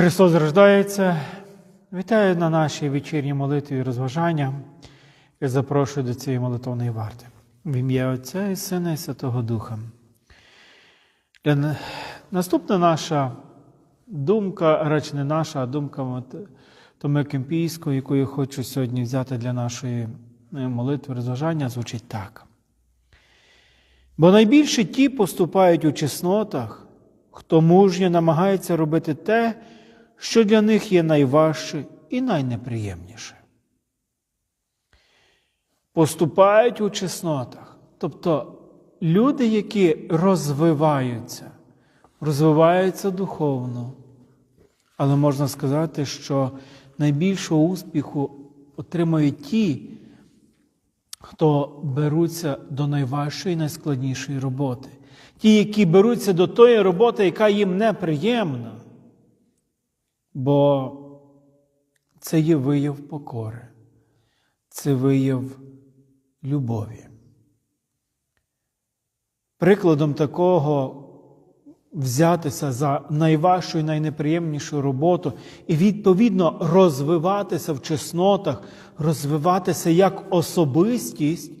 Христос рождається. Вітаю на нашій вечірній молитві і розважання і запрошую до цієї молитовної варти. В ім'я Отця і Сина і Святого Духа. Для Наступна наша думка, реч не наша, а думка Томи Кемпійської, яку я хочу сьогодні взяти для нашої е, молитви розважання, звучить так. Бо найбільше ті поступають у чеснотах, хто мужньо намагається робити те, що для них є найважче і найнеприємніше. Поступають у чеснотах. Тобто люди, які розвиваються, розвиваються духовно. Але можна сказати, що найбільшого успіху отримують ті, хто беруться до найважчої, найскладнішої роботи. Ті, які беруться до тої роботи, яка їм неприємна. Бо це є вияв покори, це вияв любові. Прикладом такого взятися за найважчу і найнеприємнішу роботу і, відповідно, розвиватися в чеснотах, розвиватися як особистість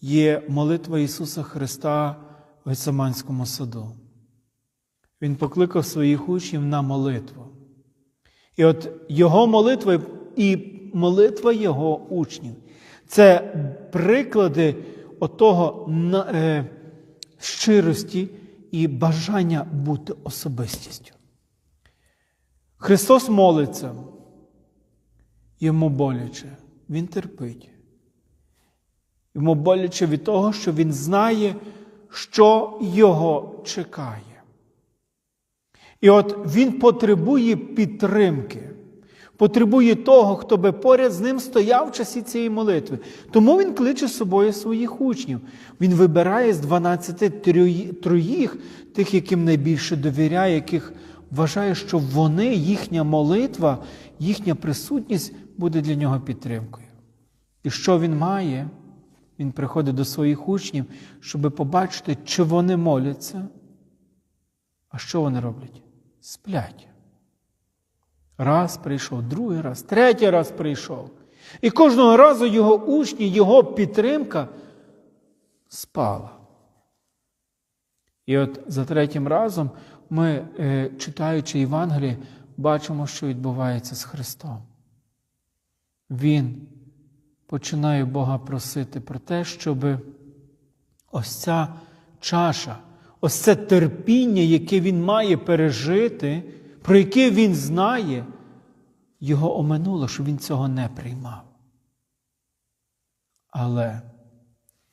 є молитва Ісуса Христа в Гециманському саду. Він покликав своїх учнів на молитву. І от Його молитва і молитва Його учнів це приклади отого е, щирості і бажання бути особистістю. Христос молиться, йому боляче, Він терпить. Йому боляче від того, що Він знає, що його чекає. І от він потребує підтримки, потребує того, хто би поряд з ним стояв в часі цієї молитви. Тому він кличе з собою своїх учнів. Він вибирає з 12 троїх, тих, яким найбільше довіряє, яких вважає, що вони, їхня молитва, їхня присутність буде для нього підтримкою. І що він має? Він приходить до своїх учнів, щоб побачити, чи вони моляться. А що вони роблять? Сплять. Раз прийшов, другий раз, третій раз прийшов. І кожного разу його учні, його підтримка спала. І от за третім разом ми, е, читаючи Євангеліє, бачимо, що відбувається з Христом. Він починає Бога просити про те, щоб ось ця чаша, ось це терпіння, яке він має пережити, про яке він знає, його оминуло, що він цього не приймав. Але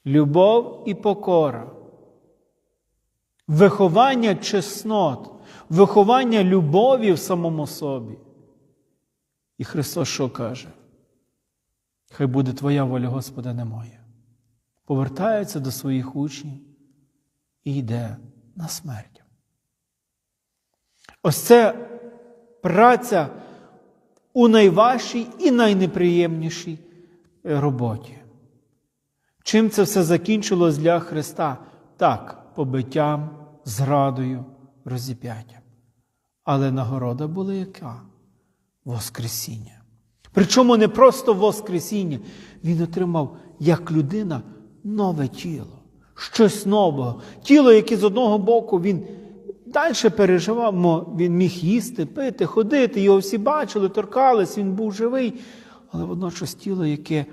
любов і покора, виховання чеснот, виховання любові в самому собі. І Христос що каже? Хай буде Твоя воля, Господа, не моя. Повертається до своїх учнів і йде на смерть. Ось це праця у найважчій і найнеприємнішій роботі. Чим це все закінчилось для Христа? Так, побиттям, зрадою, розіп'яттям. Але нагорода була яка? Воскресіння. Причому не просто Воскресіння. Він отримав як людина нове тіло, щось нового. Тіло, яке з одного боку він далі переживав, він міг їсти, пити, ходити, його всі бачили, торкались, він був живий, але водночас тіло, яке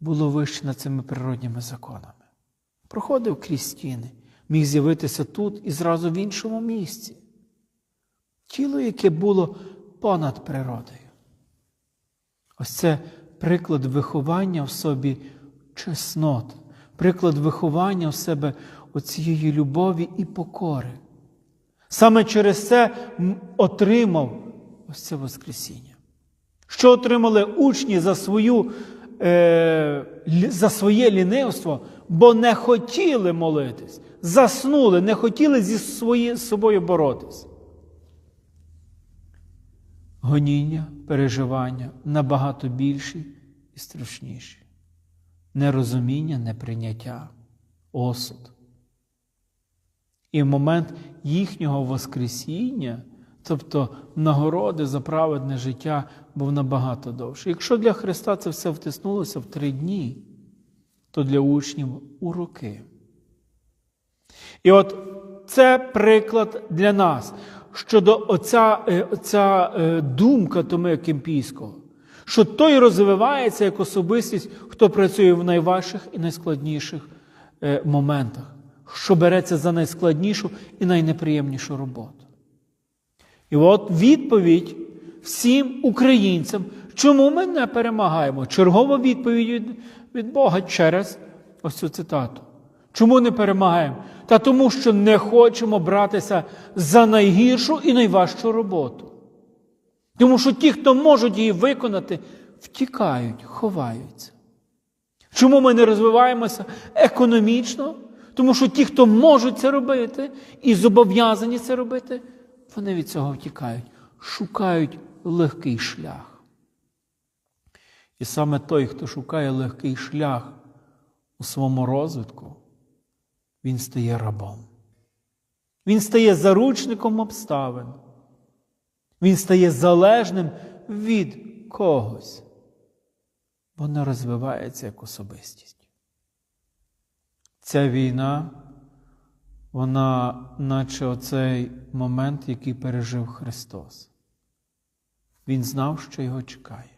було вище над цими природніми законами. Проходив крізь стіни, міг з'явитися тут і зразу в іншому місці. Тіло, яке було понад природою. Ось це приклад виховання в собі чеснот, приклад виховання в себе оцієї любові і покори. Саме через це отримав ось це Воскресіння. Що отримали учні за, свою, е, за своє лінивство, бо не хотіли молитись, заснули, не хотіли зі свої, з собою боротись. Гоніння, переживання набагато більші і страшніші. Нерозуміння, неприйняття, осуд. І в момент їхнього Воскресіння Тобто нагороди за праведне життя був набагато довше. Якщо для Христа це все втиснулося в три дні, то для учнів у роки. І от це приклад для нас щодо оця, е, оця е, думка Томи Кемпійського, що той розвивається як особистість, хто працює в найважчих і найскладніших е, моментах, що береться за найскладнішу і найнеприємнішу роботу. І от відповідь всім українцям, чому ми не перемагаємо. Чергова відповідь від, від Бога через ось цю цитату. Чому не перемагаємо? Та тому, що не хочемо братися за найгіршу і найважчу роботу. Тому що ті, хто можуть її виконати, втікають, ховаються. Чому ми не розвиваємося економічно? Тому що ті, хто можуть це робити і зобов'язані це робити, вони від цього втікають, шукають легкий шлях. І саме той, хто шукає легкий шлях у своєму розвитку, він стає рабом. Він стає заручником обставин. Він стає залежним від когось, бо не розвивається як особистість. Ця війна, вона, наче оцей момент, який пережив Христос. Він знав, що його чекає.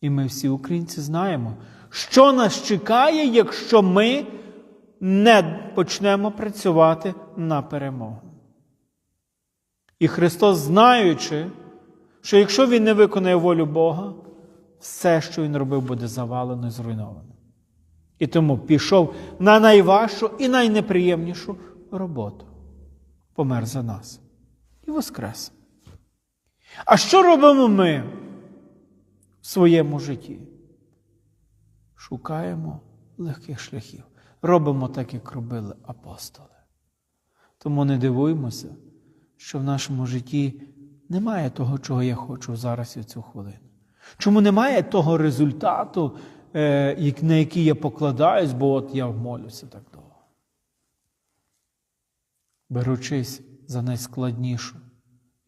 І ми всі українці знаємо, що нас чекає, якщо ми не почнемо працювати на перемогу. І Христос, знаючи, що якщо Він не виконає волю Бога, все, що Він робив, буде завалено і зруйновано. І тому пішов на найважчу і найнеприємнішу роботу. Помер за нас і воскрес. А що робимо ми в своєму житті? Шукаємо легких шляхів. Робимо так, як робили апостоли. Тому не дивуємося, що в нашому житті немає того, чого я хочу зараз і в цю хвилину. Чому немає того результату, е, на який я покладаюсь, бо от я вмолюся так довго. Беручись за найскладнішу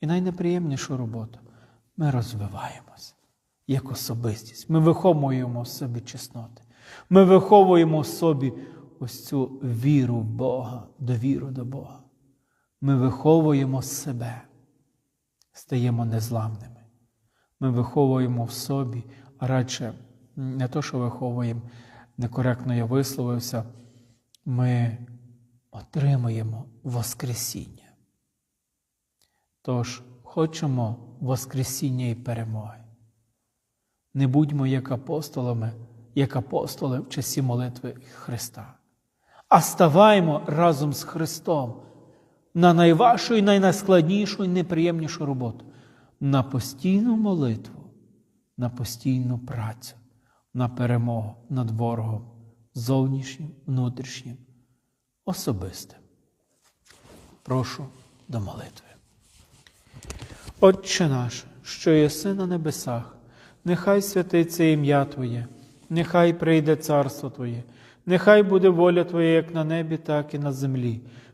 і найнеприємнішу роботу, ми розвиваємося як особистість. Ми виховуємо в собі чесноти. Ми виховуємо в собі ось цю віру в Бога, довіру до Бога. Ми виховуємо себе, стаємо незламними. Ми виховуємо в собі, а радше не то, що виховуємо, некоректно я висловився, ми отримуємо Воскресіння. Тож, хочемо Воскресіння і перемоги. Не будьмо як апостолами, як апостоли в часі молитви Христа, а ставаймо разом з Христом на найважчу і найскладнішу і неприємнішу роботу, на постійну молитву, на постійну працю, на перемогу над ворогом, зовнішнім, внутрішнім, особистим. Прошу до молитви. Отче наш, що єси на небесах, нехай святиться ім'я Твоє, нехай прийде царство Твоє, нехай буде воля Твоя як на небі, так і на землі.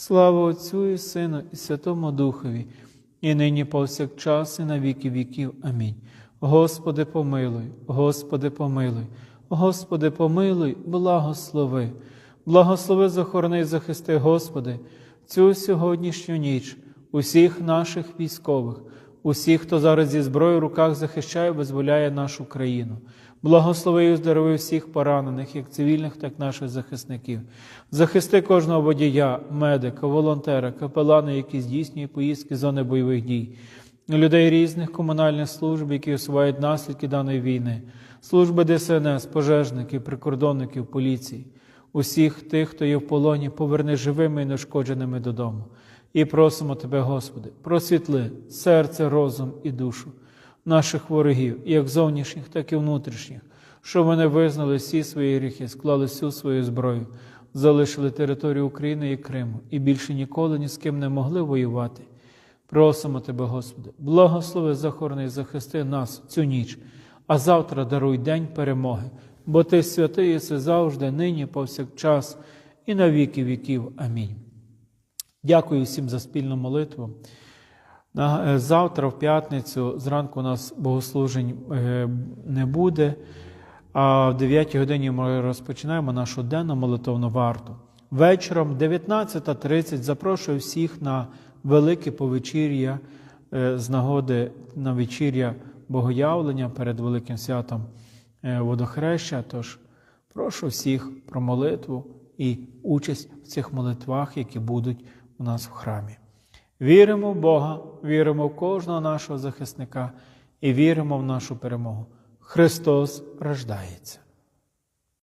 Слава Отцю і Сину, і Святому Духові, і нині повсякчас, і на віки віків. Амінь. Господи, помилуй, Господи, помилуй, Господи, помилуй, благослови, благослови, захорони захисти, Господи, цю сьогоднішню ніч, усіх наших військових, усіх, хто зараз зі зброєю в руках захищає, визволяє нашу країну. Благослови і здорови всіх поранених, як цивільних, так і наших захисників. Захисти кожного водія, медика, волонтера, капелана, які здійснюють поїздки з зони бойових дій, людей різних комунальних служб, які усувають наслідки даної війни, служби ДСНС, пожежників, прикордонників, поліції, усіх тих, хто є в полоні, поверни живими і нешкодженими додому. І просимо Тебе, Господи, просвітли серце, розум і душу наших ворогів, як зовнішніх, так і внутрішніх, щоб вони визнали всі свої гріхи, склали всю свою зброю, залишили територію України і Криму і більше ніколи ні з ким не могли воювати. Просимо Тебе, Господи, благослови, захорони і захисти нас цю ніч, а завтра даруй день перемоги, бо Ти святий єси завжди, нині, повсякчас, і на віки віків. Амінь. Дякую всім за спільну молитву. Е, Завтра, в п'ятницю, зранку у нас богослужень е, не буде, а в 9 годині ми розпочинаємо нашу денну молитовну варту. Вечором 19.30 запрошую всіх на велике повечір'я е, з нагоди на вечір'я Богоявлення перед Великим святом водохреща. Тож прошу всіх про молитву і участь в цих молитвах, які будуть у нас в храмі. Віримо в Бога, віримо в кожного нашого захисника і віримо в нашу перемогу. Христос рождається.